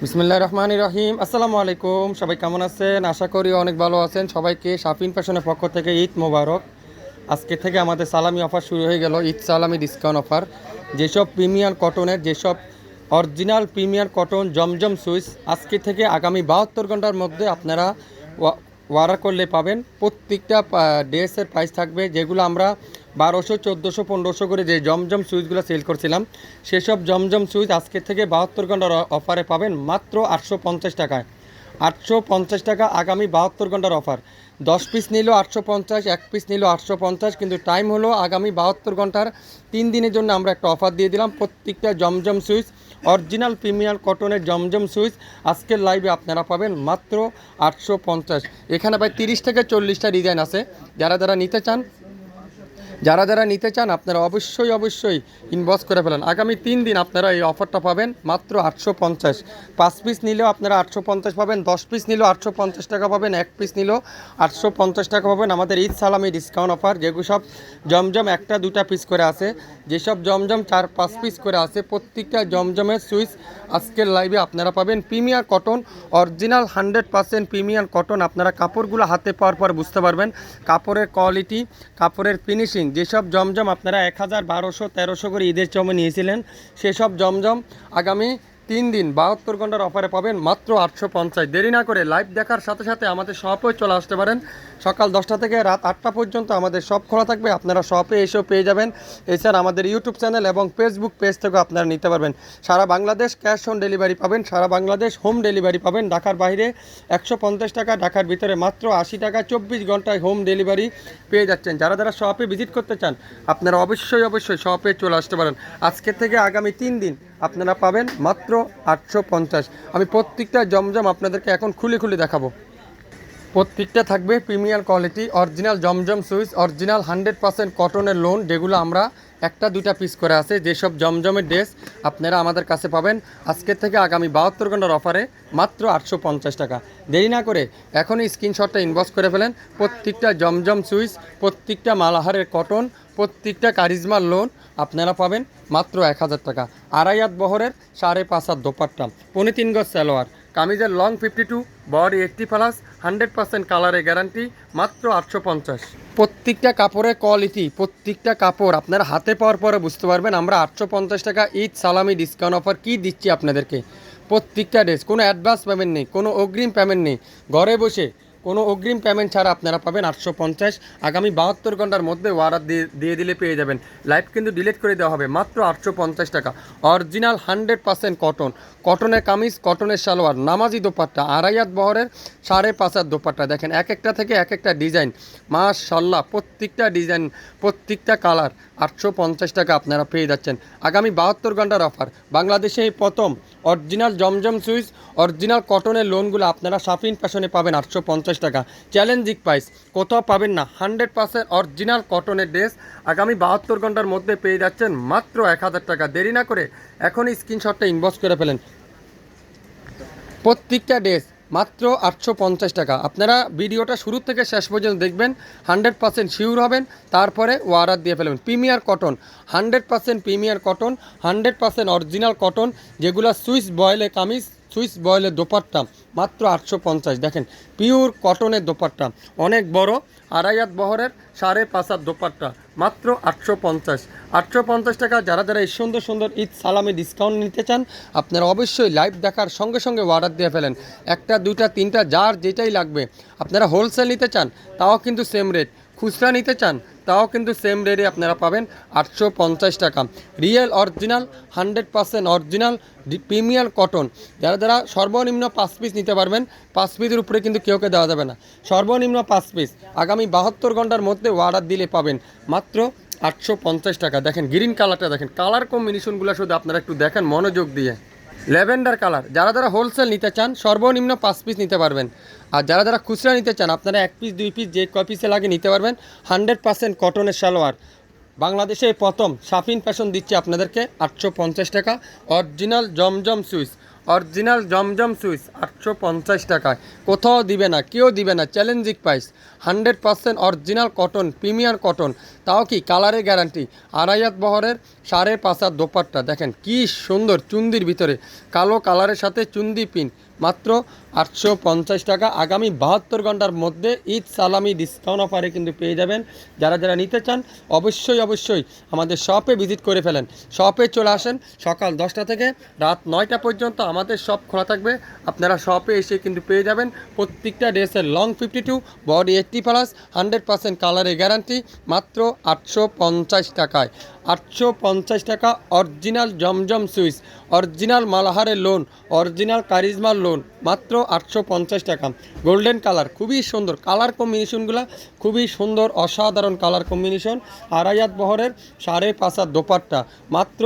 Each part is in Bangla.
বিসমিল্লাহ রহমান রহিম। আসসালামু আলাইকুম। সবাই কেমন আছেন? আশা করি অনেক ভালো আছেন। সবাইকে শাফিন ফ্যাশনের পক্ষ থেকে ঈদ মোবারক। আজকে থেকে আমাদের সালামি অফার শুরু হয়ে গেল ঈদ সালামি ডিসকাউন্ট অফার। যেসব প্রিমিয়ার কটনের, যেসব original premier cotton Zamzam Swiss আজকে থেকে আগামী বাহাত্তর ঘণ্টার মধ্যে আপনারা ওয়া- অর্ডার করলে পাবেন। প্রত্যেকটা ড্রেসের প্রাইস থাকবে, যেগুলো আমরা বারোশো, চোদ্দোশো, পনেরোশো করে যে জমজম সুইচগুলো সেল করছিলাম, সেসব জমজম সুইচ আজকের থেকে বাহাত্তর ঘণ্টার অফারে পাবেন মাত্র আটশো পঞ্চাশ টাকায়। আটশো পঞ্চাশ টাকা আগামী বাহাত্তর ঘণ্টার অফার দশ পিস নিল আটশো পঞ্চাশ, এক পিস নিল আটশো পঞ্চাশ, কিন্তু টাইম হলো আগামী বাহাত্তর ঘণ্টার। তিন দিনের জন্য আমরা একটা অফার দিয়ে দিলাম, প্রত্যেকটা জমজম সুইচ অরিজিনাল প্রিমিয়ার কটনের জমজম সুইচ আজকের লাইভে আপনারা পাবেন মাত্র আটশো পঞ্চাশ। এখানে প্রায় তিরিশ থেকে চল্লিশটা ডিজাইন আছে। যারা যারা নিতে চান যারা যারা নিতে চান, আপনারা অবশ্যই অবশ্যই ইনবক্স করে ফেলেন। আগামী তিন দিন আপনারা এই অফারটা পাবেন মাত্র আটশো পঞ্চাশ। পাঁচ পিস নিলেও আপনারা আটশো পঞ্চাশ পাবেন, দশ পিস নিলেও আটশো পঞ্চাশ টাকা পাবেন, এক পিস নিলেও আটশো পঞ্চাশ টাকা পাবেন। আমাদের ঈদ সালামি ডিসকাউন্ট অফার যেগুলো সব জমজম একটা, দুটা পিস করে আছে। যেসব জমজম চার, পাঁচ পিস করে আছে, প্রত্যেকটা জমজমের সুইচ আজকের লাইভে আপনারা পাবেন। Premier cotton original hundred percent premier cotton. আপনারা কাপড়গুলো হাতে পাওয়ার পর বুঝতে পারবেন, কাপড়ের কোয়ালিটি কাপড়ের ফিনিশিং যেসব জমজম আপনারা এক হাজার বারোশো, তেরোশো করে ঈদের চমে নিয়েছিলেন, সেসব জমজম আগামী তিন দিন বাহাত্তর ঘণ্টার অফারে পাবেন মাত্র আটশো পঞ্চাশ। দেরি না করে লাইভ দেখার সাথে সাথে আমাদের শপেও চলে আসতে পারেন। সকাল দশটা থেকে রাত আটটা পর্যন্ত আমাদের শপ খোলা থাকবে। আপনারা শপে এসেও পেয়ে যাবেন। এছাড়া আমাদের ইউটিউব চ্যানেল এবং ফেসবুক পেজ থেকেও আপনারা নিতে পারবেন। সারা বাংলাদেশ ক্যাশ অন ডেলিভারি পাবেন। সারা বাংলাদেশ হোম ডেলিভারি পাবেন। ঢাকার বাইরে একশো পঞ্চাশ টাকা, ঢাকার ভিতরে মাত্র আশি টাকা, চব্বিশ ঘন্টায় হোম ডেলিভারি পেয়ে যাচ্ছেন। যারা যারা শপে ভিজিট করতে চান, আপনারা অবশ্যই অবশ্যই শপে চলে আসতে পারেন। আজকে থেকে আগামী তিন দিন আপনারা পাবেন মাত্র আটশো পঞ্চাশ। আমি প্রত্যেকটা জমজম আপনাদেরকে এখন খুলে খুলে দেখাবো। প্রত্যেকটা থাকবে premier quality, original Zamzam Swiss, original hundred percent কটনের লোন যেগুলো আমরা একটা দুটা পিস করে আছে, যেসব জমজমের ড্রেস আপনারা আমাদের কাছে পাবেন। আজকের থেকে আগামী বাহাত্তর ঘণ্টার অফারে মাত্র আটশো পঞ্চাশ টাকা। দেরি না করে এখনই স্ক্রিনশটটা ইনবক্স করে ফেলেন। প্রত্যেকটা জমজম সুইচ, প্রত্যেকটা মালাহারের কটন প্রত্যেকটা কারিজমার লোন আপনারা পাবেন মাত্র এক হাজার টাকা। আড়াই হাত বহরের সাড়ে পাঁচ হাত দোপাট্টা। পৌনে তিন গজ সালোয়ার। কামিজের long fifty two, body eighty plus, hundred percent কালারের গ্যারান্টি, মাত্র আটশো পঞ্চাশ। প্রত্যেকটা কাপড়ের কোয়ালিটি, প্রত্যেকটা কাপড় আপনার হাতে পাওয়ার পরে বুঝতে পারবেন আমরা আটশো পঞ্চাশ টাকা ঈদ সালামি ডিসকাউন্ট অফার কী দিচ্ছি আপনাদেরকে। প্রত্যেকটা ড্রেস কোনো অ্যাডভান্স পেমেন্ট নেই, কোনো অগ্রিম পেমেন্ট নেই। ঘরে বসে কোনো অগ্রিম পেমেন্ট ছাড়া আপনারা পাবেন আটশো পঞ্চাশ। আগামী বাহাত্তর ঘণ্টার মধ্যে ওয়ারার দিয়ে দিয়ে দিলে পেয়ে যাবেন। লাইভ কিন্তু ডিলিট করে দেওয়া হবে, মাত্র আটশো পঞ্চাশ টাকা। অরিজিনাল হান্ড্রেড পার্সেন্ট কটন কটনের কামিজ কটনের সালোয়ার, নামাজি দোপাট্টা, আড়াইয়াত বহরের সাড়ে পাঁচ হাত দোপাট্টা। দেখেন, এক একটা থেকে এক একটা ডিজাইন মাশাল্লাহ প্রত্যেকটা ডিজাইন প্রত্যেকটা কালার আটশো পঞ্চাশ টাকা আপনারা পেয়ে যাচ্ছেন। আগামী বাহাত্তর ঘণ্টার অফার বাংলাদেশে প্রথম অরিজিনাল জমজম সুইচ, অরিজিনাল কটনের লোনগুলো আপনারা সাফিন ফ্যাশনে পাবেন আটশো পঞ্চাশ টাকা। চ্যালেঞ্জিং প্রাইস কোথাও পাবেন না হান্ড্রেড পার্সেন্ট অরিজিনাল কটনের ড্রেস আগামী বাহাত্তর ঘণ্টার মধ্যে পেয়ে যাচ্ছেন মাত্র এক হাজার টাকা। দেরি না করে এখনই স্ক্রিনশটটা ইনবক্স করে ফেলেন। প্রত্যেকটা ড্রেস মাত্র আটশো পঞ্চাশ টাকা। আপনারা ভিডিওটা শুরু থেকে শেষ পর্যন্ত দেখবেন, হান্ড্রেড পার্সেন্ট শিওর হবেন, তারপরে ওয়ারার দিয়ে ফেলবেন। Premier cotton, hundred percent premier cotton, hundred percent original cotton, যেগুলো সুইস বয়েলে কামিজ সুইস বয়েলের দোপাট্টা মাত্র আটশো পঞ্চাশ। দেখেন, পিওর কটনের দোপাট্টা। অনেক বড় আড়াইয়াত বহরের, সাড়ে পাঁচ হাত দোপাট্টা। মাত্র আটশো পঞ্চাশ। আটশো পঞ্চাশ টাকা, যারা যারা এই সুন্দর সুন্দর ঈদ সালামে ডিসকাউন্ট নিতে চান, আপনারা অবশ্যই লাইভ দেখার সঙ্গে সঙ্গে অর্ডার দিয়ে ফেলেন। একটা, দুইটা, তিনটা, যার যেটাই লাগবে। আপনারা হোলসেল নিতে চান, তাও কিন্তু সেম রেট খুচরা নিতে চান তাও কিন্তু সেম রেটে আপনারা পাবেন আটশো পঞ্চাশ টাকা। Real original hundred percent original premier cotton যারা যারা সর্বনিম্ন পাঁচ পিস নিতে পারবেন, পাঁচ পিসের উপরে কিন্তু কেউকে দেওয়া যাবে না। সর্বনিম্ন পাঁচ পিস আগামী বাহাত্তর ঘণ্টার মধ্যে অর্ডার দিলে পাবেন মাত্র আটশো পঞ্চাশ টাকা। দেখেন গ্রিন কালারটা দেখেন। কালার কম্বিনেশনগুলো শুধু আপনারা একটু দেখেন, মনোযোগ দিয়ে। ল্যাভেন্ডার কালার যারা যারা হোলসেল নিতে চান, সর্বনিম্ন পাঁচ পিস নিতে পারবেন। আর যারা যারা খুচরা নিতে চান, আপনারা এক পিস দুই পিস যে কয় পিসে লাগে নিতে পারবেন হান্ড্রেড পার্সেন্ট কটনের সালোয়ার। বাংলাদেশে প্রথম সাফিন ফ্যাশন দিচ্ছে আপনাদেরকে, আটশো পঞ্চাশ টাকা। Original Zamzam Swiss original Zamzam Swiss আটশো পঞ্চাশ টাকায়। কোথাও দিবে না, কেউ দিবে না challenging price hundred percent original cotton premier cotton. তাও কি কালারের গ্যারান্টি? আড়াই হাত বহরের সাড়ে পাঁচার দোপাট্টা। দেখেন কি সুন্দর চুন্দির ভিতরে। কালো কালারের সাথে চুন্দি পিন মাত্র আটশো পঞ্চাশ টাকা। আগামী বাহাত্তর ঘণ্টার মধ্যে ঈদ সালামি ডিসকাউন্ট অফারে কিন্তু পেয়ে যাবেন। যারা যারা নিতে চান, অবশ্যই অবশ্যই আমাদের শপে ভিজিট করে ফেলেন। শপে চলে আসেন সকাল দশটা থেকে রাত নয়টা পর্যন্ত আমাদের শপ খোলা থাকবে। আপনারা শপে এসে কিন্তু পেয়ে যাবেন প্রত্যেকটা ড্রেসের long fifty two body eighty plus hundred percent কালারের গ্যারান্টি মাত্র আটশো পঞ্চাশ টাকায়। আটশো পঞ্চাশ টাকা অরিজিনাল জমজম সুইচ, অরিজিনাল মালাহারের লোন অরিজিনাল কারিজমার লোন মাত্র আটশো পঞ্চাশ টাকা। গোল্ডেন কালার খুবই সুন্দর। কালার কম্বিনেশনগুলো খুবই সুন্দর, অসাধারণ কালার কম্বিনেশন আড়াইয়াত বহরের, সাড়ে পাঁচার দোপাট্টা, মাত্র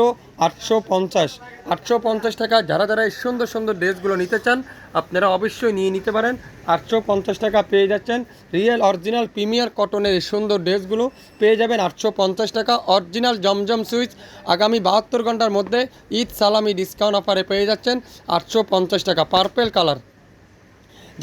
আটশো পঞ্চাশ। আটশো পঞ্চাশ টাকা, যারা যারা এই সুন্দর সুন্দর ড্রেসগুলো নিতে চান, আপনারা অবশ্যই নিয়ে নিতে পারেন। আটশো পঞ্চাশ টাকা পেয়ে যাচ্ছেন। রিয়েল অরিজিনাল প্রিমিয়ার কটনের এই সুন্দর ড্রেসগুলো পেয়ে যাবেন আটশো পঞ্চাশ টাকা অরিজিনাল জমজম সুইচ আগামী বাহাত্তর ঘণ্টার মধ্যে ঈদ সালামি ডিসকাউন্ট অফারে পেয়ে যাচ্ছেন আটশো পঞ্চাশ টাকা পার্পেল কালার।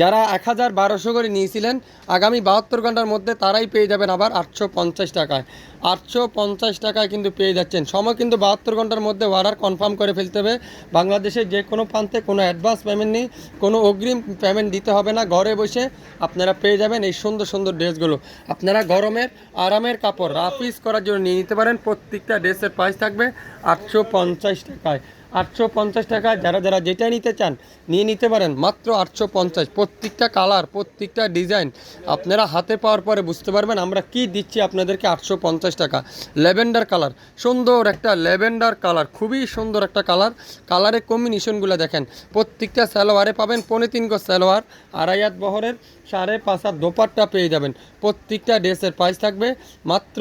যারা এক হাজার বারোশো করে নিয়েছিলেন, আগামী বাহাত্তর ঘণ্টার মধ্যে তারাই পেয়ে যাবেন আবার আটশো পঞ্চাশ টাকায়। আটশো পঞ্চাশ টাকায় কিন্তু পেয়ে যাচ্ছেন। সময় কিন্তু বাহাত্তর ঘণ্টার মধ্যে অর্ডার কনফার্ম করে ফেলতে হবে। বাংলাদেশের যে কোনো প্রান্তে কোনো অ্যাডভান্স পেমেন্ট নেই, কোনো অগ্রিম পেমেন্ট দিতে হবে না। ঘরে বসে আপনারা পেয়ে যাবেন এই সুন্দর সুন্দর ড্রেসগুলো। আপনারা গরমের আরামের কাপড় রাফিস করার জন্য নিয়ে নিতে পারেন। প্রত্যেকটা ড্রেসের প্রাইস থাকবে আটশো পঞ্চাশ টাকায়। আটশো পঞ্চাশ টাকা। যারা যারা যেটা নিতে চান, নিয়ে নিতে পারেন। মাত্র আটশো পঞ্চাশ। প্রত্যেকটা কালার, প্রত্যেকটা ডিজাইন আপনারা হাতে পাওয়ার পরে বুঝতে পারবেন আমরা কি দিচ্ছি আপনাদেরকে আটশো পঞ্চাশ টাকা। ল্যাভেন্ডার কালার, সুন্দর একটা ল্যাভেন্ডার কালার, খুবই সুন্দর একটা কালার। কালারের কম্বিনেশনগুলো দেখেন। প্রত্যেকটা সালোয়ারে পাবেন পনেরো তিন গজ সালোয়ার আড়াইয়াত বহরের, সাড়ে পাঁচ হাত দোপাট্টা পেয়ে যাবেন। প্রত্যেকটা ড্রেসের প্রাইস থাকবে মাত্র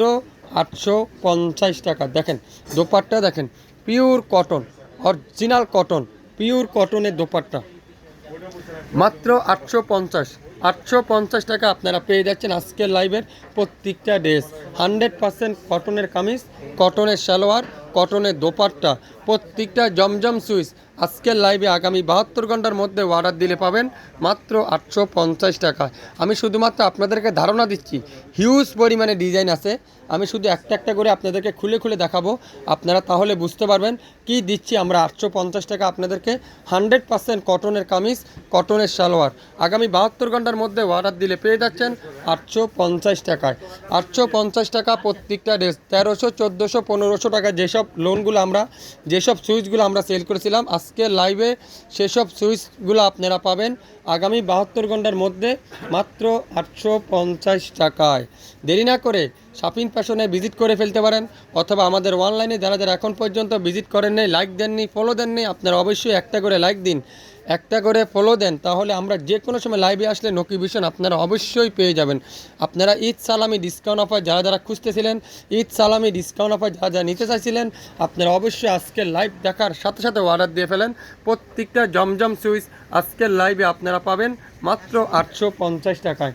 আটশো পঞ্চাশ টাকা। দেখেন, দোপাট্টা দেখেন pure cotton original cotton pure কটনের দোপাট্টা। মাত্র আটশো পঞ্চাশ আটশো পঞ্চাশ টাকা আপনারা পেয়ে যাচ্ছেন আজকের লাইভের প্রত্যেকটা ড্রেস হান্ড্রেড পার্সেন্ট কটনের কামিজ কটনের সালোয়ার কটনের দোপাট্টা, প্রত্যেকটা জমজম সুইচ আজকের লাইভে আগামী বাহাত্তর ঘণ্টার মধ্যে অর্ডার দিলে পাবেন মাত্র আটশো পঞ্চাশ টাকা। আমি শুধুমাত্র আপনাদেরকে ধারণা দিচ্ছি হিউজ পরিমাণে ডিজাইন আছে। আমি শুধু একটা একটা করে আপনাদেরকে খুলে খুলে দেখাবো। আপনারা তাহলে বুঝতে পারবেন কি দিচ্ছি আমরা আটশো পঞ্চাশ টাকা আপনাদেরকে। হান্ড্রেড পার্সেন্ট কটনের কামিজ কটনের সালোয়ার। আগামী বাহাত্তর ঘণ্টার মধ্যে অর্ডার দিলে পেয়ে যাচ্ছেন আটশো পঞ্চাশ টাকায়। আটশো পঞ্চাশ টাকা প্রত্যেকটা ড্রেস তেরোশো, চোদ্দোশো, পনেরোশো টাকা যেসব লোনগুলো আমরা, যেসব সুইচগুলো আমরা সেল করেছিলাম আজকে লাইভে সেসব সুইচগুলো আপনারা পাবেন। আগামী বাহাত্তর ঘণ্টার মধ্যে মাত্র আটশো পঞ্চাশ টাকায়। দেরি না করে শপিং ফ্যাশনে ভিজিট করে ফেলতে পারেন, অথবা আমাদের অনলাইনে যারা যারা এখন পর্যন্ত ভিজিট করেননি লাইক দেননি ফলো দেননি, আপনারা অবশ্যই একটা করে লাইক দিন। একটা করে ফলো দেন, তাহলে আমরা যে কোনো সময় লাইভে আসলে নোটিফিকেশন আপনারা অবশ্যই পেয়ে যাবেন। আপনারা ঈদ সালামি ডিসকাউন্ট অফার যারা যারা খুঁজতেছিলেন, ঈদ সালামি ডিসকাউন্ট অফার যারা যারা নিতে চাইছিলেন, আপনারা অবশ্যই আজকের লাইভ দেখার সাথে সাথে অর্ডার দিয়ে ফেলেন। প্রত্যেকটা জমজম সুইচ আজকের লাইভে আপনারা পাবেন মাত্র আটশো পঞ্চাশ টাকায়।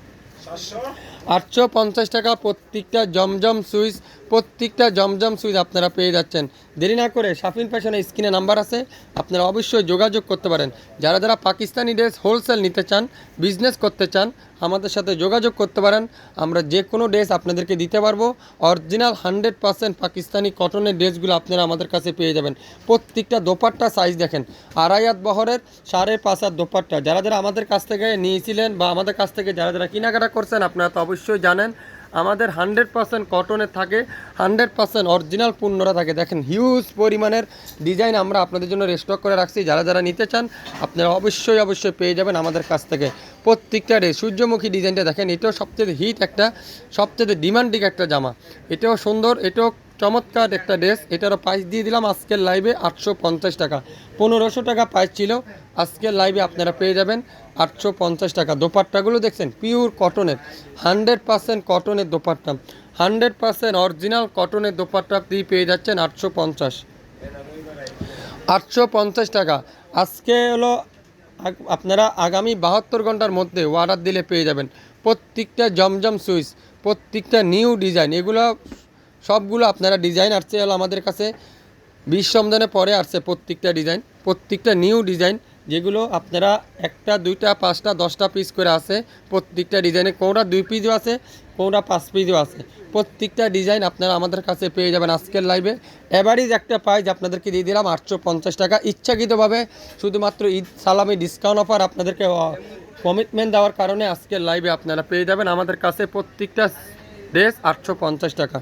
আটশো পঞ্চাশ টাকা প্রত্যেকটা জমজম সুইচ প্রত্যেকটা জমজম সুইচ আপনারা পেয়ে যাচ্ছেন। দেরি না করে শাফিন ফ্যাশনের স্ক্রিনে নাম্বার আছে, আপনারা অবশ্যই যোগাযোগ করতে পারেন। যারা যারা পাকিস্তানি ড্রেস হোলসেল নিতে চান, বিজনেস করতে চান, আমাদের সাথে যোগাযোগ করতে পারেন। আমরা যে কোনো ড্রেস আপনাদেরকে দিতে পারব। অরিজিনাল হান্ড্রেড পার্সেন্ট পাকিস্তানি কটনের ড্রেসগুলো আপনারা আমাদের কাছে পেয়ে যাবেন। প্রত্যেকটা দোপাট্টা সাইজ দেখেন। আড়াইয়াত বহরের, সাড়ে পাঁচ হাত দোপাট্টা। যারা যারা আমাদের কাছ থেকে নিয়েছিলেন বা আমাদের কাছ থেকে যারা যারা কেনাকাটা করছেন, আপনারা তো অবশ্যই জানেন। আমাদের হান্ড্রেড পার্সেন্ট কটনের থাকে, হান্ড্রেড পার্সেন্ট অরিজিনাল পণ্যরা থাকে। দেখেন হিউজ পরিমাণের ডিজাইন আমরা আপনাদের জন্য রেস্টক করে রাখছি। যারা যারা নিতে চান, আপনারা অবশ্যই অবশ্যই পেয়ে যাবেন আমাদের কাছ থেকে। প্রত্যেকটা ডে সূর্যমুখী ডিজাইনটা দেখেন, এটাও সবচেয়ে হিট একটা, সবচেয়ে ডিমান্ডিং একটা জামা। এটাও সুন্দর, এটাও চমৎকার একটা ড্রেস, এটারও প্রাইস দিয়ে দিলাম আজকের লাইভে আটশো পঞ্চাশ টাকা। পনেরোশো টাকা প্রাইস ছিল, আজকের লাইভে আপনারা পেয়ে যাবেন আটশো পঞ্চাশ টাকা। দোপাট্টাগুলো দেখছেন পিওর কটনের হান্ড্রেড পার্সেন্ট কটনের দোপাট্টা। হান্ড্রেড পার্সেন্ট অরিজিনাল কটনের দোপাট্টা দিয়ে পেয়ে যাচ্ছেন আটশো পঞ্চাশ। আটশো পঞ্চাশ টাকা। আজকে হলো আপনারা আগামী বাহাত্তর ঘণ্টার মধ্যে অর্ডার দিলে পেয়ে যাবেন। প্রত্যেকটা জমজম সুইচ প্রত্যেকটা নিউ ডিজাইন এগুলো সবগুলো আপনারা ডিজাইন আসছে হলো আমাদের কাছে বিশ পরে আসছে প্রত্যেকটা ডিজাইন প্রত্যেকটা নিউ ডিজাইন যেগুলো আপনারা একটা, দুইটা, পাঁচটা, দশটা পিস করে আছে প্রত্যেকটা ডিজাইনে কোনটা দুই পিসও আছে কোনটা পাঁচ পিসও আছে প্রত্যেকটা ডিজাইন আপনারা আমাদের কাছে পেয়ে যাবেন আজকের লাইভে অ্যাভারেজ একটা প্রাইস আপনাদেরকে দিয়ে দিলাম আটশো পঞ্চাশ টাকা। ইচ্ছাকৃতভাবে শুধুমাত্র ঈদ সালামি ডিসকাউন্ট অফার আপনাদেরকে কমিটমেন্ট দেওয়ার কারণে আজকের লাইভে আপনারা পেয়ে যাবেন আমাদের কাছে প্রত্যেকটা ড্রেস আটশো পঞ্চাশ টাকা।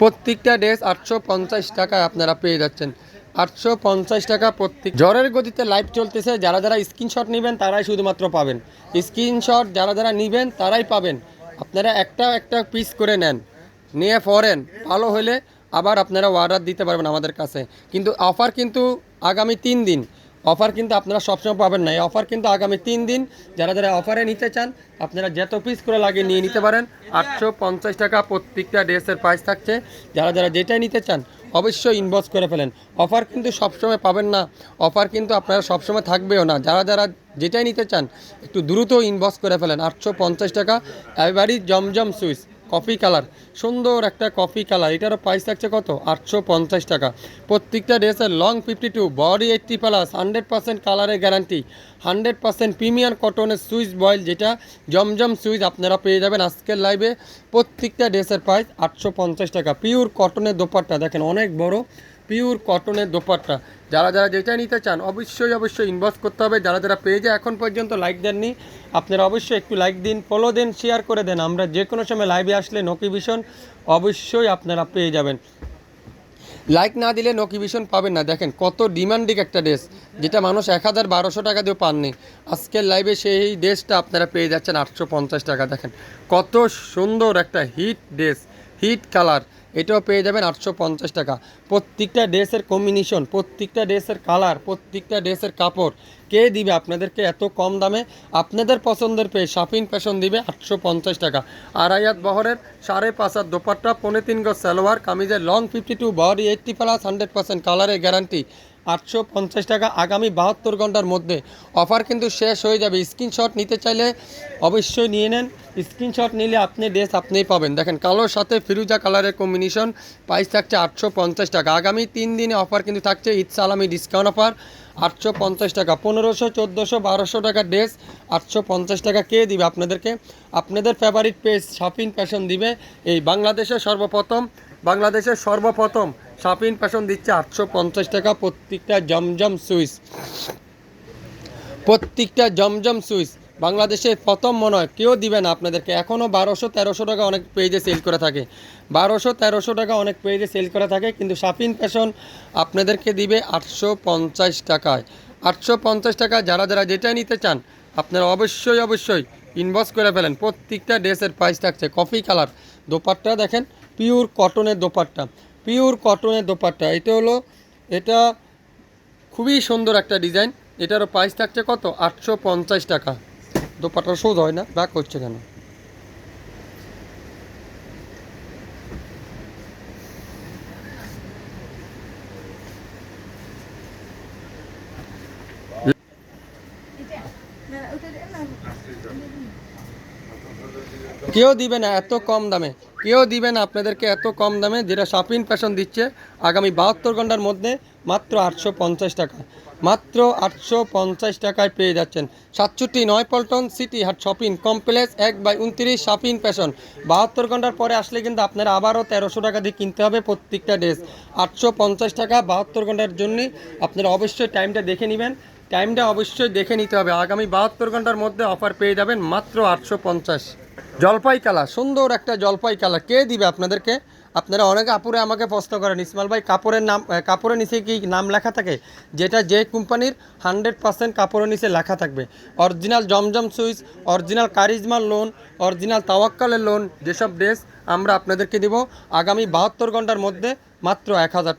প্রত্যেকটা ড্রেস আটশো পঞ্চাশ টাকায় আপনারা পেয়ে যাচ্ছেন। আটশো পঞ্চাশ টাকা প্রত্যেক জ্বরের গতিতে লাইভ চলতেছে, যারা যারা স্ক্রিনশট নেবেন তারাই শুধুমাত্র পাবেন। স্ক্রিনশট যারা যারা নেবেন তারাই পাবেন। আপনারা একটা একটা পিস করে নেন, নিয়ে ফরেন ভালো হলে আবার আপনারা অর্ডার দিতে পারবেন আমাদের কাছে। কিন্তু অফার কিন্তু আগামী তিন দিন। অফার কিন্তু আপনারা সবসময় পাবেন না। এই অফার কিন্তু আগামী তিন দিন যারা যারা অফারে নিতে চান, আপনারা যত পিস করে লাগে নিয়ে নিতে পারেন, আটশো পঞ্চাশ টাকা প্রত্যেকটা ড্রেসের প্রাইস থাকছে। যারা যারা যেটাই নিতে চান, অবশ্যই ইনবক্স করে ফেলেন। অফার কিন্তু সবসময় পাবেন না। অফার কিন্তু আপনারা সবসময় থাকবেও না। যারা যারা যেটাই নিতে চান, একটু দ্রুত ইনবক্স করে ফেলেন, আটশো পঞ্চাশ টাকা। এবারই জমজম সুইচ। কফি কালার, সুন্দর একটা কফি কালার। এটারও প্রাইস থাকছে কত? আটশো পঞ্চাশ টাকা। প্রত্যেকটা ড্রেসের long fifty two body eighty plus hundred percent কালারের গ্যারান্টি হান্ড্রেড পার্সেন্ট প্রিমিয়াম কটনের সুইচ বয়েল যেটা জমজম সুইচ আপনারা পেয়ে যাবেন আজকের লাইভে প্রত্যেকটা ড্রেসের প্রাইস আটশো পঞ্চাশ টাকা। পিওর কটনের দোপাট্টা, দেখেন অনেক বড়। পিওর কটনের দোপাট্টা। যারা যারা যেটা নিতে চান, অবশ্যই অবশ্যই ইনভেস্ট করতে হবে। যারা যারা পেজে এখন পর্যন্ত লাইক দেননি, আপনারা অবশ্যই একটু লাইক দিন ফলো দিন শেয়ার করে দেন। আমরা যে কোনো সময় লাইভে আসলে নোটিফিকেশন অবশ্যই আপনারা পেয়ে যাবেন। লাইক না দিলে নোটিফিকেশন পাবেন না। দেখেন, কত ডিমান্ডিং একটা ড্রেস যেটা মানুষ এক হাজার বারোশো টাকা দিয়েও পাননি। আজকের লাইভে সেই ড্রেসটা আপনারা পেয়ে যাচ্ছেন আটশো পঞ্চাশ টাকা। দেখেন, কত সুন্দর একটা হিট ড্রেস হিট কালার এটাও পেয়ে যাবেন আটশো পঞ্চাশ টাকা। প্রত্যেকটা ড্রেসের কম্বিনেশন প্রত্যেকটা ড্রেসের কালার প্রত্যেকটা ড্রেসের কাপড়। কে দিবে আপনাদেরকে এত কম দামে? আপনাদের পছন্দের পেয়ে শাপিং ফ্যাশন দিবে আটশো পঞ্চাশ টাকা। আড়াইয়াত বহরের সাড়ে পাঁচ হাত দোপাট্টা পনেরো তিন গজ সালোয়ার, কামিজের long fifty two body eighty plus hundred percent কালারের গ্যারান্টি আটশো পঞ্চাশ টাকা আগামী বাহাত্তর ঘণ্টার মধ্যে। অফার কিন্তু শেষ হয়ে যাবে। স্ক্রিনশট নিতে চাইলে অবশ্যই নিয়ে নেন। স্ক্রিনশট নিলে আপনি ড্রেস আপনিই পাবেন। দেখেন কালোর সাথে ফিরুজা কালারের কম্বিনেশন প্রাইস থাকছে আটশো পঞ্চাশ টাকা। আগামী তিন দিনে অফার কিন্তু থাকছে ঈদ সালামি ডিসকাউন্ট অফার আটশো পঞ্চাশ টাকা। পনেরোশো, চোদ্দোশো, বারোশো টাকা ড্রেস। আটশো পঞ্চাশ টাকা কে দিবে আপনাদেরকে? আপনাদের ফেভারিট পেজ শপিং ফ্যাশন দিবে। এই বাংলাদেশের সর্বপ্রথম বাংলাদেশের সর্বপ্রথম শাপিন ফ্যাশন দিচ্ছে আটশো পঞ্চাশ টাকা প্রত্যেকটা জমজম সুইচ প্রত্যেকটা জমজম সুইচ বাংলাদেশে প্রথম মনে হয়। কেউ দিবে না আপনাদেরকে। এখনও বারোশো, তেরোশো টাকা অনেক পেজে সেল করে থাকে। বারোশো, তেরোশো টাকা অনেক পেজে সেল করে থাকে। কিন্তু শাপিন ফ্যাশন আপনাদেরকে দিবে আটশো পঞ্চাশ টাকায়। আটশো পঞ্চাশ টাকা যারা যারা যেটা নিতে চান, আপনারা অবশ্যই অবশ্যই ইনভেস্ট করে ফেলেন। প্রত্যেকটা ড্রেসের প্রাইস থাকছে। কফি কালার দোপাট্টা দেখেন পিওর কটনের দোপাট্টা। পিওর কটনের দোপাট্টা। এটা হলো, এটা খুবই সুন্দর একটা ডিজাইন। এটারও প্রাইস থাকছে কত? আটশো পঞ্চাশ টাকা। দোপাট্টা সোজ হয় না ব্যাক করছে কেন? কেউ দিবে না এত কম দামে। কেউ দিবে না, আপনাদেরকে এত কম দামে যেটা শপিং ফ্যাশন দিচ্ছে, আগামী বাহাত্তর ঘণ্টার মধ্যে মাত্র আটশো পঞ্চাশ টাকা। মাত্র আটশো পঞ্চাশ টাকায় পেয়ে যাচ্ছেন। সাতষট্টি নয় পল্টন সিটি হাট শপিং কমপ্লেক্স এক বাই উনত্রিশ শপিং ফ্যাশন বাহাত্তর ঘণ্টার পরে আসলে কিন্তু আপনারা আবারও তেরোশো টাকা দিয়ে কিনতে হবে প্রত্যেকটা ড্রেস। আটশো পঞ্চাশ টাকা বাহাত্তর ঘণ্টার জন্যই আপনারা অবশ্যই টাইমটা দেখে নেবেন। টাইমটা অবশ্যই দেখে নিতে হবে। আগামী বাহাত্তর ঘণ্টার মধ্যে অফার পেয়ে যাবেন মাত্র আটশো পঞ্চাশ। জলপাই কালার সুন্দর একটা জলপাই কালার কে দিবে আপনাদেরকে? আপনারা অনেকে আপুরে আমাকে প্রশ্ন করেন ইসমাল ভাই, কাপড়ের নাম কাপড়ের নিচে কি নাম লেখা থাকে? যেটা যে কোম্পানির হান্ড্রেড পার্সেন্ট কাপড়ের নিচে লেখা থাকবে। অরিজিনাল জমজম সুইচ, অরিজিনাল কারিজমার লোন অরিজিনাল তাওয়াক্কালের লোন যেসব ড্রেস আমরা আপনাদেরকে দিব, আগামী বাহাত্তর ঘণ্টার মধ্যে মাত্র এক হাজার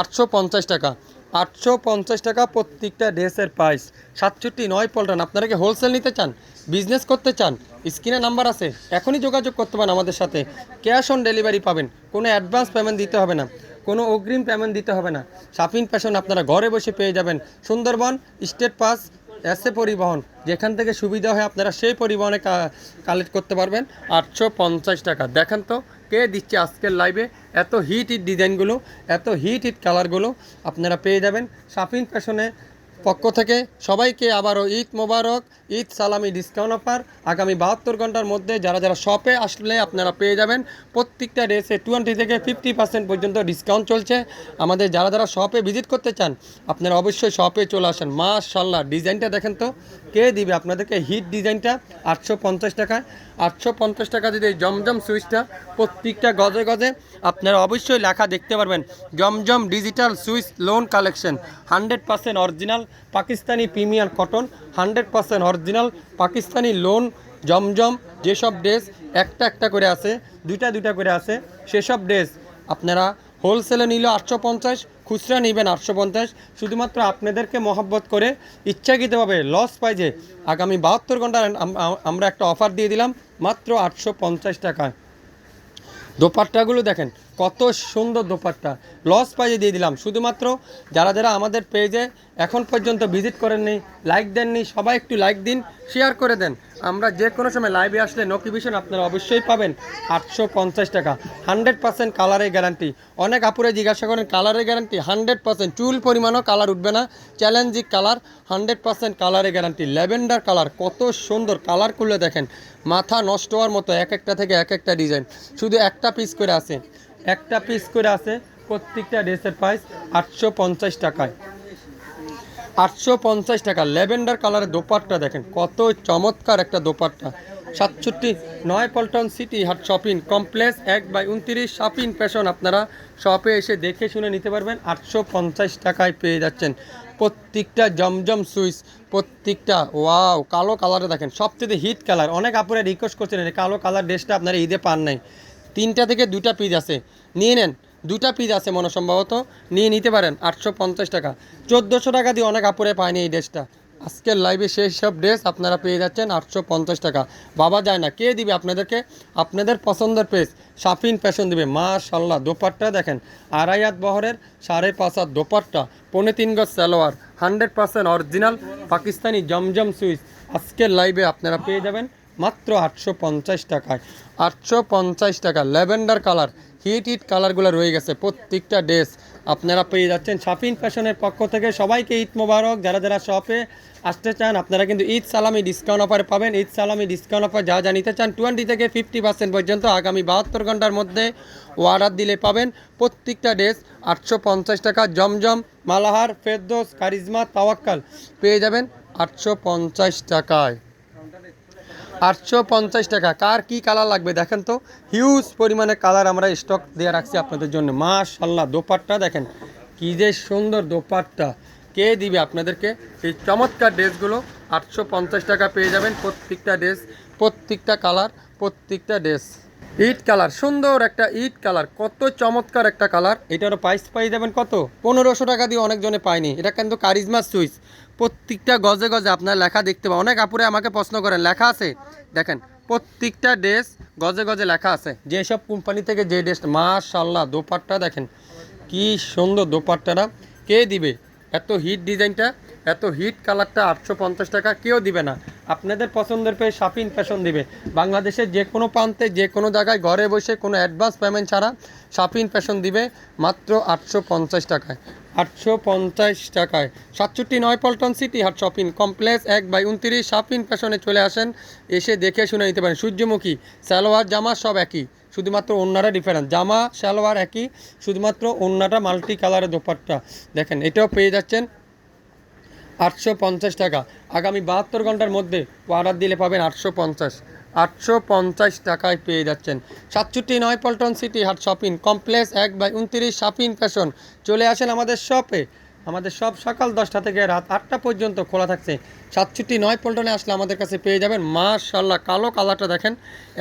আটশো পঞ্চাশ টাকা। আটশো পঞ্চাশ টাকা প্রত্যেকটা ড্রেসের প্রাইস সাতষট্টি নয় পল্টন আপনারা কি হোলসেল নিতে চান? বিজনেস করতে চান? স্ক্রিনে নাম্বার আছে। এখনই যোগাযোগ করতে পারেন আমাদের সাথে। ক্যাশ অন ডেলিভারি পাবেন। কোনো অ্যাডভান্স পেমেন্ট দিতে হবে না। কোনো অগ্রিম পেমেন্ট দিতে হবে না। শাপিং প্যাশন আপনারা ঘরে বসে পেয়ে যাবেন। সুন্দরবন স্টেট পাস এসে পরিবহন। যেখান থেকে সুবিধা হয় আপনারা সেই পরিবহনে কালেক্ট করতে পারবেন। আটশো পঞ্চাশ টাকা। দেখেন তো। কে দিচ্ছে আজকের লাইভে এত হিট হিট ডিজাইনগুলো এত হিট হিট কালারগুলো আপনারা পেয়ে যাবেন। সাফিন ফ্যাশনে পক্ষ থেকে সবাইকে আবারও ঈদ মোবারক। ঈদ সালামি ডিসকাউন্ট অফার আগামী বাহাত্তর ঘণ্টার মধ্যে যারা যারা শপে আসলে আপনারা পেয়ে যাবেন, প্রত্যেকটা ড্রেসে টোয়েন্টি থেকে ফিফটি পার্সেন্ট পর্যন্ত ডিসকাউন্ট চলছে। আমাদের যারা যারা শপে ভিজিট করতে চান, আপনারা অবশ্যই শপে চলে আসেন। মাশাল্লাহ ডিজাইনটা দেখেন তো। কে দিবে আপনাদেরকে? হিট ডিজাইনটা আটশো পঞ্চাশ টাকায় আটশো পঞ্চাশ টাকা যদি জমজম সুইচটা প্রত্যেকটা গজে গজে আপনারা অবশ্যই লেখা দেখতে পারবেন। Zamzam digital Swiss lawn collection hundred percent original Pakistani premier cotton hundred percent original Pakistani lawn, Zamzam, যেসব ড্রেস একটা একটা করে আছে, দুইটা দুইটা করে আছে, সেসব ড্রেস আপনারা হোলসেলে নিল আটশো পঞ্চাশ, খুচরা নেবেন আটশো পঞ্চাশ। শুধুমাত্র আপনাদেরকে মহব্বত করে ইচ্ছাকৃতভাবে লস পাইজে আগামী বাহাত্তর ঘণ্টা আমরা একটা অফার দিয়ে দিলাম মাত্র আটশো পঞ্চাশ টাকায়। দোপাট্টাগুলো দেখেন, কত সুন্দর দোপাট্টা। লস পাইজে দিয়ে দিলাম। শুধুমাত্র যারা যারা আমাদের পেজে এখন পর্যন্ত ভিজিট করেননি লাইক দেননি, সবাই একটু লাইক দিন শেয়ার করে দেন। আমরা যে কোনো সময় লাইভে আসলে নোটিফিকেশন আপনারা অবশ্যই পাবেন। আটশো পঞ্চাশ টাকা। হান্ড্রেড পার্সেন্ট কালারের গ্যারান্টি অনেক আপুরে জিজ্ঞাসা করেন কালারের গ্যারান্টি হান্ড্রেড পার্সেন্ট চুল পরিমাণও কালার উঠবে না। চ্যালেঞ্জিং কালার হান্ড্রেড পার্সেন্ট কালারের গ্যারান্টি ল্যাভেন্ডার কালার কত সুন্দর কালার করলে দেখেন। মাথা নষ্ট হওয়ার মতো এক একটা থেকে এক একটা ডিজাইন শুধু একটা পিস করে আছে। একটা পিস করে আছে প্রত্যেকটা ড্রেসের প্রাইস আটশো পঞ্চাশ টাকায়। আটশো পঞ্চাশ টাকা। ল্যাভেন্ডার কালারের দোপাট্টা দেখেন, কত চমৎকার একটা দোপাট্টা। সাতষট্টি নয় পল্টন সিটি হাট শপিং কমপ্লেক্স, এক বাই উনত্রিশ শপিং ফ্যাশন আপনারা শপে এসে দেখে শুনে নিতে পারবেন, আটশো পঞ্চাশ টাকায় পেয়ে যাচ্ছেন। প্রত্যেকটা জমজম সুইচ, প্রত্যেকটা, ওয়াও, কালো কালারে দেখেন সবথেকে হিট কালার। অনেক আপুরে রিকোয়েস্ট করছেন কালো কালার ড্রেসটা আপনারা ঈদে পান নাই। তিনটা থেকে দুটা পিস আছে। নিয়ে নেন দুটা পিস আছে মনে সম্ভবত। নিয়ে নিতে পারেন, আটশো পঞ্চাশ টাকা। চোদ্দোশো টাকা দিয়ে অনেক আপুরে পায়নি এই ড্রেসটা। আজকের লাইভে সেই সব ড্রেস আপনারা পেয়ে যাচ্ছেন আটশো পঞ্চাশ টাকা। বাবা যায় না, কে দিবে আপনাদেরকে? আপনাদের পছন্দের পেজ সাফিন ফ্যাশন দিবে। মা মাশাল্লাহ দোপাট্টা দেখেন। আড়াই হাত বহরের, সাড়ে পাঁচ হাত দোপাট্টা। পৌনে তিন গজ salwar hundred percent original Pakistani Zamzam Swiss আজকের লাইভে আপনারা পেয়ে যাবেন মাত্র আটশো পঞ্চাশ টাকায়। আটশো পঞ্চাশ টাকা। ল্যাভেন্ডার কালার, হিট হিট কালারগুলো রয়ে গেছে প্রত্যেকটা ড্রেস। আপনারা পেয়ে যাচ্ছেন শাপিং ফ্যাশনের পক্ষ থেকে সবাইকে ঈদ মোবারক। যারা যারা শপে আসতে চান, আপনারা কিন্তু ঈদ সালামি ডিসকাউন্ট অফারে পাবেন। ঈদ সালামি ডিসকাউন্ট অফার যা যা নিতে চান টোয়েন্টি থেকে ফিফটি পার্সেন্ট পর্যন্ত আগামী বাহাত্তর ঘণ্টার মধ্যে অর্ডার দিলে পাবেন প্রত্যেকটা ড্রেস আটশো পঞ্চাশ টাকা। জমজম, মালাহার, ফেরদোস, কারিজমা, তাওয়াক্কাল পেয়ে যাবেন আটশো পঞ্চাশ টাকায়। আটশো পঞ্চাশ টাকা। কার কি কালার লাগবে দেখেন তো। হিউজ পরিমাণে কালার আমরা স্টক দিয়ে রাখছি আপনাদের জন্য। মাশাল্লাহ দোপাট্টা দেখেন। কি যে সুন্দর দোপাট্টা। কে দিবে আপনাদেরকে? এই চমৎকার ড্রেসগুলো আটশো পঞ্চাশ টাকা পেয়ে যাবেন প্রত্যেকটা ড্রেস, প্রত্যেকটা কালার, প্রত্যেকটা ড্রেস। ইট কালার, সুন্দর একটা ইট কালার, কত চমৎকার একটা কালার। এটারও প্রাইস পাই যাবেন কত? পনেরোশো টাকা দিয়ে অনেকজনে পায়নি। এটা কিন্তু কারিজমা সুইচ প্রত্যেকটা গজে গজে আপনার লেখা দেখতে পাবেন। অনেক আপুরে আমাকে প্রশ্ন করেন, লেখা আছে? দেখেন, প্রত্যেকটা ড্রেস গজে গজে লেখা আছে। যেসব কোম্পানি থেকে যে ড্রেস মাশাল্লাহ দোপাট্টা দেখেন, কি সুন্দর দোপাট্টাটা। কে দিবে? এত হিট ডিজাইনটা। এত হিট কালারটা আটশো পঞ্চাশ টাকা, কেউ দিবে না। আপনাদের পছন্দের পেয়ে শাপিং ফ্যাশন দিবে। বাংলাদেশের যে কোনো প্রান্তে, যে কোনো জায়গায় ঘরে বসে কোনো অ্যাডভান্স পেমেন্ট ছাড়া শাপিং ফ্যাশন দিবে মাত্র আটশো পঞ্চাশ টাকায়। আটশো পঞ্চাশ টাকায়। সাতষট্টি নয় পল্টন সিটি হাট শপিং কমপ্লেক্স এক বাই উনত্রিশ শাপিং ফ্যাশনে চলে আসেন। এসে দেখে শুনে নিতে পারেন। সূর্যমুখী, সালোয়ার, জামা সব একই। শুধুমাত্র অন্যরা ডিফারেন্ট জামা, সালোয়ার একই। শুধুমাত্র অন্যটা মাল্টি কালারের দোপাট্টা। দেখেন, এটাও পেয়ে যাচ্ছেন আটশো পঞ্চাশ টাকা। আগামী বাহাত্তর ঘণ্টার মধ্যে অর্ডার দিলে পাবেন আটশো পঞ্চাশ। আটশো পঞ্চাশ টাকায় পেয়ে যাচ্ছেন। সাতষট্টি নয় পল্টন সিটি হাট শপিং কমপ্লেক্স এক বাই উনত্রিশ শপিং ফ্যাশন। চলে আসেন আমাদের শপে। আমাদের সব সকাল দশটা থেকে রাত আটটা পর্যন্ত খোলা থাকছে। সাতষট্টি নয় পল্টনে আসলে আমাদের কাছে পেয়ে যাবেন মাশাল্লাহ কালো কালারটা দেখেন।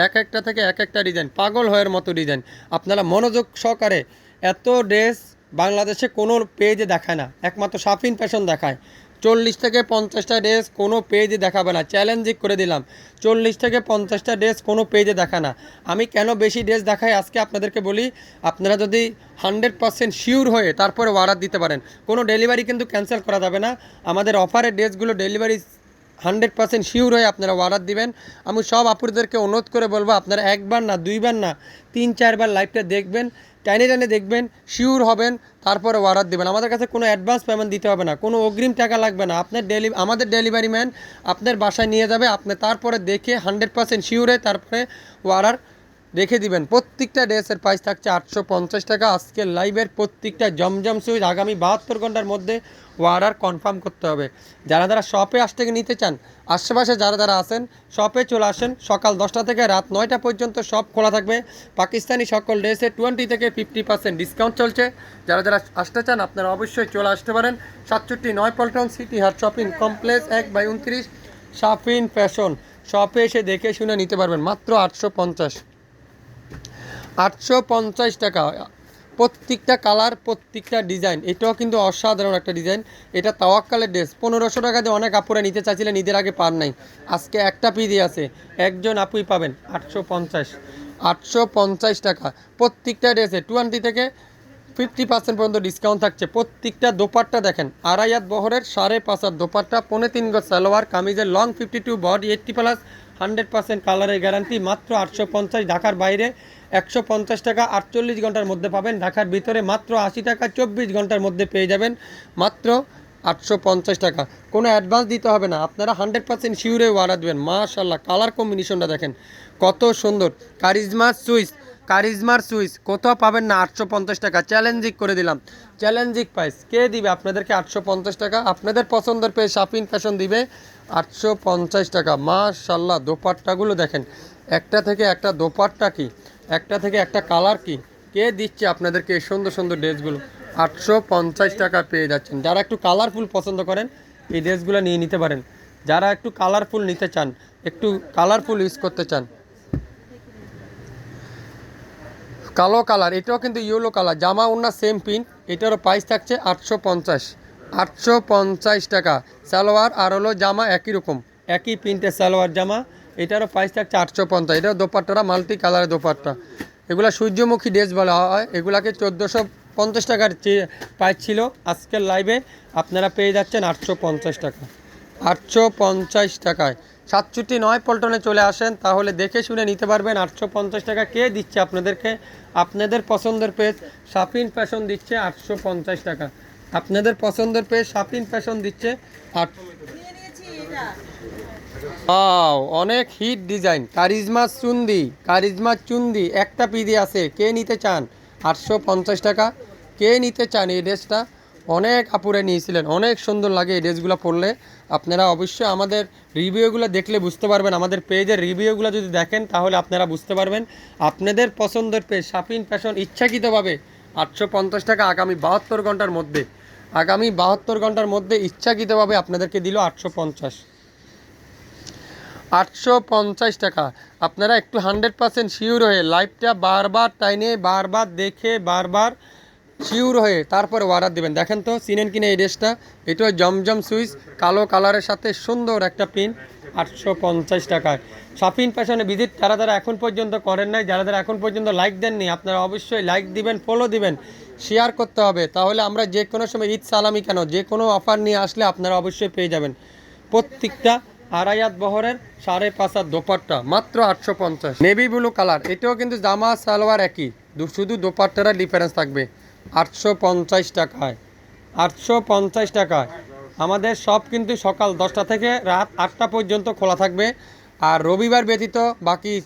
এক একটা থেকে এক একটা ডিজাইন, পাগল হওয়ার মতো ডিজাইন। আপনারা মনোযোগ সহকারে এত ড্রেস বাংলাদেশে কোনো পেজে দেখায় না। একমাত্র সাফিন ফ্যাশন দেখায়। চল্লিশ থেকে পঞ্চাশটা ড্রেস কোনো পেজে দেখাবে না। চ্যালেঞ্জিং করে দিলাম। চল্লিশ থেকে পঞ্চাশটা ড্রেস কোনো পেজে দেখা না। আমি কেন বেশি ড্রেস দেখাই আজকে আপনাদেরকে বলি, আপনারা যদি হান্ড্রেড পার্সেন্ট শিওর হয়ে তারপরে অর্ডার দিতে পারেন। কোনো ডেলিভারি কিন্তু ক্যান্সেল করা যাবে না। আমাদের অফারের ড্রেসগুলো ডেলিভারি হান্ড্রেড পার্সেন্ট শিওর হয়ে আপনারা অর্ডার দিবেন। আমি সব আপুরদেরকে অনুরোধ করে বলব, আপনারা একবার না, দুইবার না, তিন, চারবার লাইভটা দেখবেন। টাইনে টাইনে দেখবেন শিওর হবেন, তারপরে অর্ডার দেবেন। আমাদের কাছে কোনো অ্যাডভান্স পেমেন্ট দিতে হবে না, কোনো অগ্রিম টাকা লাগবে না। আপনার ডেলি আমাদের ডেলিভারি ম্যান আপনার বাসায় নিয়ে যাবে, আপনি তারপরে দেখে হান্ড্রেড পার্সেন্ট শিওরে তারপরে অর্ডার রেখে দিবেন। প্রত্যেকটা ড্রেসের প্রাইস থাকছে আটশো পঞ্চাশ টাকা। আজকের লাইভের প্রত্যেকটা জমজম সুইচ আগামী বাহাত্তর ঘণ্টার মধ্যে অর্ডার কনফার্ম করতে হবে। যারা যারা শপে আস থেকে নিতে চান, আশেপাশে যারা যারা আসেন শপে চলে আসেন। সকাল দশটা থেকে রাত নয়টা পর্যন্ত শপ খোলা থাকবে। পাকিস্তানি সকল ড্রেসে টোয়েন্টি থেকে ফিফটি পার্সেন্ট ডিসকাউন্ট চলছে। যারা যারা আসতে চান, আপনারা অবশ্যই চলে আসতে পারেন। সাতষট্টি নয় পল্টন সিটি হাট শপিং কমপ্লেক্স এক বাই উনত্রিশ শাফিন ফ্যাশন। শপে এসে দেখে শুনে নিতে পারবেন মাত্র আটশো পঞ্চাশ। আটশো পঞ্চাশ টাকা। প্রত্যেকটা কালার, প্রত্যেকটা ডিজাইন। এটাও কিন্তু অসাধারণ একটা ডিজাইন। এটা তাওয়াক্কালের ড্রেস। পনেরোশো টাকা দিয়ে অনেক আপুরা নিতে চাইছিলেন, ঈদের আগে পার নাই। আজকে একটা পিদি আছে। একজন আপুই পাবেন, আটশো পঞ্চাশ। আটশো পঞ্চাশ টাকা। প্রত্যেকটা ড্রেসে টোয়েন্টি থেকে ফিফটি পার্সেন্ট পর্যন্ত ডিসকাউন্ট থাকছে। প্রত্যেকটা দোপাট্টা দেখেন, আড়াই হাত বহরের সাড়ে পাঁচ হাত দোপাট্টা, পৌনে তিন গজ সালোয়ার, কামিজের long fifty two, body eighty plus hundred percent কালারের গ্যারান্টি মাত্র আটশো পঞ্চাশ ঢাকার বাইরে একশো পঞ্চাশ টাকা আটচল্লিশ ঘণ্টার মধ্যে পাবেন। ঢাকার ভিতরে মাত্র আশি টাকা চব্বিশ ঘণ্টার মধ্যে পেয়ে যাবেন মাত্র আটশো পঞ্চাশ টাকা। কোনো অ্যাডভান্স দিতে হবে না, আপনারা হান্ড্রেড পার্সেন্ট শিউরে ওয়ারা দেবেন। মাশাল্লাহ কালার কম্বিনেশনটা দেখেন, কত সুন্দর। কারিজমা সুইস কারিজমার সুইচ। কোথাও পাবেন না, আটশো পঞ্চাশ টাকা। চ্যালেঞ্জিক করে দিলাম। চ্যালেঞ্জিক প্রাইস কে দিবে আপনাদেরকে আটশো পঞ্চাশ টাকা? আপনাদের পছন্দের পেয়ে শাপিন ফ্যাশন দিবে আটশো পঞ্চাশ টাকা। মাশাল্লাহ দোপাট্টাগুলো দেখেন। একটা থেকে একটা দোপাট্টা কি? একটা থেকে একটা কালার কি? কে দিচ্ছে আপনাদেরকে এই সুন্দর সুন্দর ড্রেসগুলো? আটশো পঞ্চাশ টাকা পেয়ে যাচ্ছেন। যারা একটু কালারফুল পছন্দ করেন, এই ড্রেসগুলো নিয়ে নিতে পারেন। যারা একটু কালারফুল নিতে চান, একটু কালারফুল ইউজ করতে চান কালো কালার, এটাও কিন্তু ইয়েলো কালার। জামা ওনার সেম প্রিন্ট এটারও প্রাইস থাকছে আটশো পঞ্চাশ। আটশো পঞ্চাশ টাকা। সালোয়ার আর হলো জামা একই রকম, একই প্রিন্টের সালোয়ার জামা, এটারও প্রাইস থাকছে আটশো পঞ্চাশ। এটাও দোপাট্টারা মাল্টি কালারের দোপাট্টা। এগুলা সূর্যমুখী ড্রেস বলা হয়, এগুলাকে চোদ্দোশো পঞ্চাশ টাকার প্রাইস ছিল। আজকের লাইভে আপনারা পেয়ে যাচ্ছেন আটশো পঞ্চাশ টাকা। আটশো পঞ্চাশ টাকায়। সাতষট্টি নয় পল্টনে চলে আসেন, তাহলে দেখে শুনে নিতে পারবেন আটশো পঞ্চাশ টাকা কে দিচ্ছে আপনাদেরকে? আপনাদের পছন্দের পেজ শাপিন ফ্যাশন দিচ্ছে আটশো পঞ্চাশ টাকা। আপনাদের পছন্দের পেজ শাপিন ফ্যাশন দিচ্ছে আট অনেক হিট ডিজাইন। কারিজমা চুন্দি কারিজমা চুন্দি, একটা পিদি আছে। কে নিতে চান? আটশো পঞ্চাশ টাকা। কে নিতে চান এই ড্রেসটা? অনেক আপুরে নিয়েছিলেন, অনেক সুন্দর লাগে এই ড্রেসগুলো পরলে। আপনারা অবশ্যই আমাদের রিভিউগুলো দেখলে বুঝতে পারবেন, আমাদের পেজের রিভিউগুলো যদি দেখেন তাহলে আপনারা বুঝতে পারবেন। আপনাদের পছন্দের পেজ শাপিন ফ্যাশন ইচ্ছাকৃতভাবে আটশো পঞ্চাশ টাকা, আগামী বাহাত্তর ঘণ্টার মধ্যে, আগামী বাহাত্তর ঘণ্টার মধ্যে ইচ্ছাকৃতভাবে আপনাদেরকে দিল আটশো পঞ্চাশ। আটশো পঞ্চাশ টাকা। আপনারা একটু হান্ড্রেড পার্সেন্ট শিওর হয়ে লাইভটা বারবার টাইনে, বারবার দেখে, বারবার শিওর হয়ে তারপরে অর্ডার দেবেন। দেখেন তো, চিনেন কিনে এই ড্রেসটা? এটাও জমজম সুইচ, কালো কালারের সাথে সুন্দর একটা পিন আটশো পঞ্চাশ টাকায়। শপিং ফ্যাশনে ভিজিট যারা যারা এখন পর্যন্ত করেন নাই, যারা যারা এখন পর্যন্ত লাইক দেননি, আপনারা অবশ্যই লাইক দিবেন ফলো দিবেন শেয়ার করতে হবে। তাহলে আমরা যে কোনো সময় ঈদ সালামি কেন, যে কোনো অফার নিয়ে আসলে আপনারা অবশ্যই পেয়ে যাবেন। প্রত্যেকটা আড়াইয়াত বহরের সাড়ে পাঁচ হাত দোপাট্টা, মাত্র আটশো পঞ্চাশ। নেভি ব্লু কালার, এটাও কিন্তু জামা সালোয়ার একই শুধু দোপাট্টারা ডিফারেন্স থাকবে। আটশো পঞ্চাশ টাকায়। আটশো পঞ্চাশ টাকায়। আমাদের সব কিন্তু সকাল দশটা থেকে রাত আটটা পর্যন্ত খোলা থাকবে। আর রবিবার ব্যতীত বাকি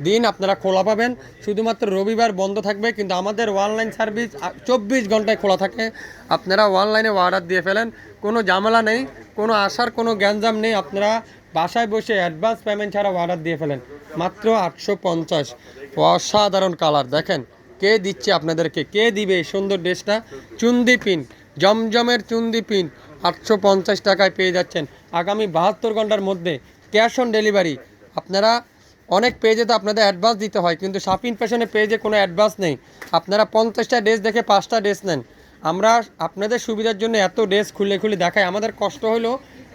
দিন আপনারা খোলা পাবেন। শুধুমাত্র রবিবার বন্ধ থাকবে, কিন্তু আমাদের অনলাইন সার্ভিস চব্বিশ ঘন্টায় খোলা থাকে। আপনারা অনলাইনে অর্ডার দিয়ে ফেলেন, কোনো ঝামেলা নেই, কোনো আসার, কোনো গ্যাঞ্জাম নেই। আপনারা বাসায় বসে অ্যাডভান্স পেমেন্ট ছাড়া অর্ডার দিয়ে ফেলেন। মাত্র আটশো পঞ্চাশ। অসাধারণ কালার, দেখেন। কে দিচ্ছে আপনাদেরকে? কে দিবে এই সুন্দর ড্রেসটা? চুন্দি পিন, জমজমের চুন্দি পিন, আটশো পঞ্চাশ টাকায় পেয়ে যাচ্ছেন। আগামী বাহাত্তর ঘণ্টার মধ্যে ক্যাশ অন ডেলিভারি। আপনারা অনেক পেজে তো আপনাদের অ্যাডভান্স দিতে হয়, কিন্তু শাপিং ফ্যাশনে পেজে কোনো অ্যাডভান্স নেই। আপনারা পঞ্চাশটা ড্রেস দেখে পাঁচটা ড্রেস নেন। আমরা আপনাদের সুবিধার জন্য এত ড্রেস খুলে খুলে দেখাই। আমাদের কষ্ট হলো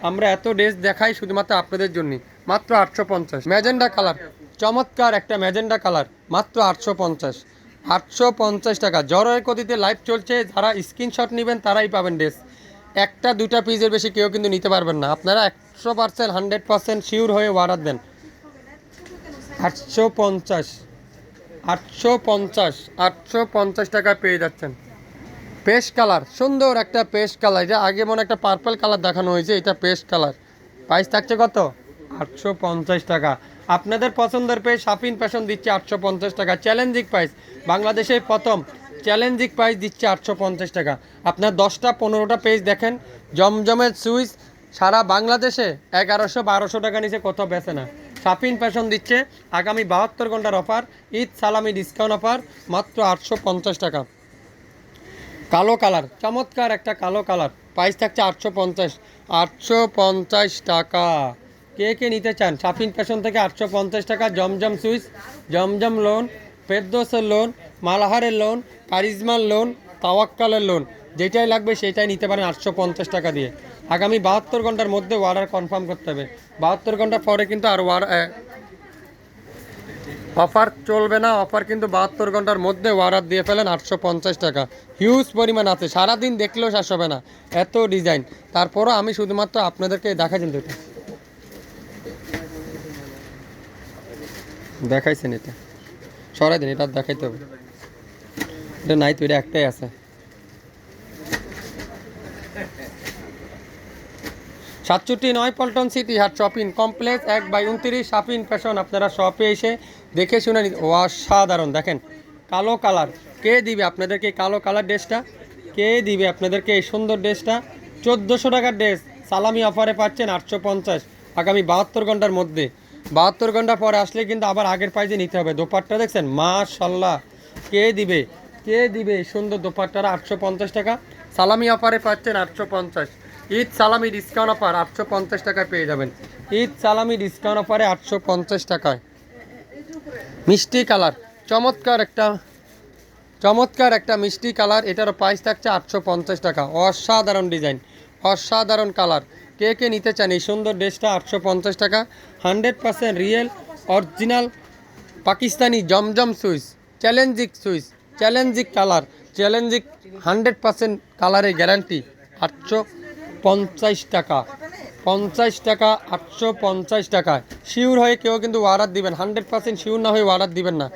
আমরা এত ড্রেস দেখাই শুধুমাত্র আপনাদের জন্য। মাত্র আটশো পঞ্চাশ। Magenta colour. চমৎকার একটা ম্যাজেন্ডা কালার। মাত্র আটশো পঞ্চাশ। আটশো পঞ্চাশ টাকা। জ্বরের গতিতে লাইভ চলছে। যারা স্ক্রিনশট নেবেন, তারাই পাবেন ড্রেস একটা, দুটা পিসের বেশি কেউ কিন্তু নিতে পারবেন না। আপনারা একশো পার্সেন্ট হান্ড্রেড পার্সেন্ট শিওর হয়ে অর্ডার দেন। আটশো পঞ্চাশ। আটশো পঞ্চাশ। আটশো পঞ্চাশ টাকা পেয়ে যাচ্ছেন। পেস্ট কালার সুন্দর একটা পেস্ট কালার এটা আগে মনে একটা পার্পল কালার দেখানো হয়েছে, এটা পেস্ট কালার প্রাইস থাকছে কত? আটশো পঞ্চাশ টাকা। আপনাদের পছন্দের পেজ শাপিন ফ্যাশন দিচ্ছে আটশো পঞ্চাশ টাকা। Challenging price. বাংলাদেশে প্রথম চ্যালেঞ্জিং প্রাইস দিচ্ছে আটশো পঞ্চাশ টাকা। আপনার দশটা, পনেরোটা পেজ দেখেন। জমজমের সুইচ সারা বাংলাদেশে এগারোশো, বারোশো টাকা নিচে কোথাও বেচে না। শাপিন ফ্যাশন দিচ্ছে আগামী বাহাত্তর ঘণ্টার অফার, ঈদ সালামি ডিসকাউন্ট অফার, মাত্র আটশো পঞ্চাশ টাকা। কালো কালার, চমৎকার একটা কালো কালার। প্রাইস থাকছে আটশো পঞ্চাশ আটশো পঞ্চাশ টাকা। কে কে নিতে চান? শাপিন ফ্যাশন থেকে আটশো পঞ্চাশ টাকা, জমজম সুইচ জমজম লোন পেদ্দোসের লোন, মালাহারের লোন, কারিজমার লোন, তাওয়াক্কালের লোন, যেটাই লাগবে সেটাই নিতে পারেন আটশো পঞ্চাশ টাকা দিয়ে। আগামী বাহাত্তর ঘণ্টার মধ্যে অর্ডার কনফার্ম করতে হবে। বাহাত্তর ঘণ্টা পরে কিন্তু আর অফার চলবে না। অফার কিন্তু বাহাত্তর ঘণ্টার মধ্যে অর্ডার দিয়ে ফেলেন আটশো পঞ্চাশ টাকা। হিউজ পরিমাণ আছে। সারাদিন দেখলেও শেষ হবে না। এত ডিজাইন তারপরও আমি শুধুমাত্র আপনাদেরকে দেখাচ্ছেন দুটো দেখাইছেন এটা। সরাই দিন, এটা দেখাইতে হবে। এটা নাই তো, এটা একটাই আছে। সাতষট্টি নয় Paltan city heart shopping complex, এক বাই উনত্রিশ শপিং ফ্যাশন আপনারা শপে এসে দেখে শুনে নিতে অসাধারণ, দেখেন, কালো কালার। কে দিবে আপনাদেরকে কালো কালার ড্রেসটা? কে দিবে আপনাদেরকে এই সুন্দর ড্রেসটা? চোদ্দোশো টাকার ড্রেস, সালামি অফারে পাচ্ছেন আটশো পঞ্চাশ। আগামী বাহাত্তর ঘণ্টার মধ্যে। বাহাত্তর ঘণ্টা পরে আসলে কিন্তু আবার আগের প্রাইজে নিতে হবে। দোপাট্টা দেখছেন? মা মাশাল্লাহ কে দিবে? কে দিবে সুন্দর দোপাট্টারা আটশো পঞ্চাশ টাকা? সালামি অফারে পাচ্ছেন আটশো পঞ্চাশ। ঈদ সালামি ডিসকাউন্ট অফার আটশো পঞ্চাশ টাকায় পেয়ে যাবেন। ঈদ সালামি ডিসকাউন্ট অফারে আটশো পঞ্চাশ টাকায়। মিষ্টি কালার। চমৎকার একটা চমৎকার একটা মিষ্টি কালার। এটারও প্রাইস থাকছে আটশো পঞ্চাশ টাকা। অসাধারণ ডিজাইন অসাধারণ কালার কে কে নিতে চান এই সুন্দর ড্রেসটা আটশো পঞ্চাশ টাকা, hundred percent real, original Pakistani Zamzam Swiss challenging Swiss challenging colour, challenging hundred percent কালারের গ্যারান্টি, আটশো পঞ্চাশ টাকা পঞ্চাশ টাকা, আটশো পঞ্চাশ টাকা শিওর হয়ে কেউ কিন্তু অর্ডার দিবেন, হান্ড্রেড পার্সেন্ট শিওর না হয়ে অর্ডার দিবেন না।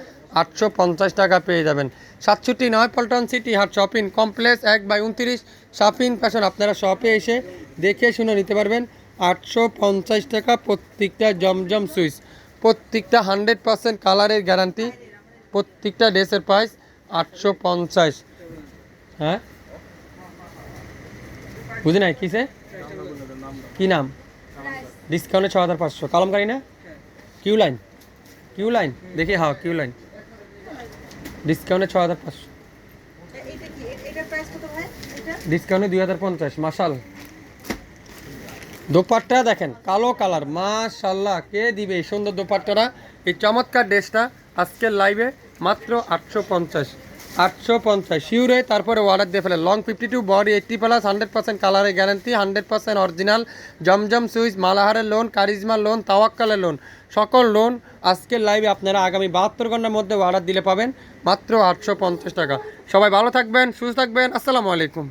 আটশো পঞ্চাশ টাকা পেয়ে যাবেন। সাতষট্টি নয়, Paltan city heart shopping complex, এক বাই উনত্রিশ। শপিং ফ্যাশন আপনারা শপে এসে দেখে শুনে নিতে পারবেন। আটশো পঞ্চাশ টাকা প্রত্যেকটা জমজম সুইচ। প্রত্যেকটা হান্ড্রেড পারসেন্ট কালারের গ্যারান্টি। প্রত্যেকটা ড্রেসের প্রাইস আটশো পঞ্চাশ। হ্যাঁ? বুঝি নাই কিসে কি নাম? ডিসকাউন্টে ছ হাজার পাঁচশো। কলমকারি না? Queue line? Queue line? দেখি হ্যাঁ কিউ লাইন। ডিসকাউন্টে ছ হাজার পাঁচশো। ডিসকাউন্টে দুই হাজার পঞ্চাশ মাসাল দোপাট্টা দেখেন, কালো কালার, মাশাল্লাহ, কে দিবে এই সুন্দর দোপাট্টারা এই চমৎকার ড্রেসটা আজকের লাইভে মাত্র আটশো পঞ্চাশ আটশো পঞ্চাশ শিউরে তারপরে অর্ডার দিয়ে ফেলে। Long fifty two body eighty plus hundred percent কালারের guarantee hundred percent original Zamzam Swiss মালাহারের lawn Charizma lawn তাওয়াক্কালের লোন সকল লোন আজকের লাইভে আপনারা আগামী বাহাত্তর ঘণ্টার মধ্যে অর্ডার দিলে পাবেন মাত্র আটশো পঞ্চাশ টাকা। সবাই ভালো থাকবেন, সুস্থ থাকবেন, আসসালামু আলাইকুম।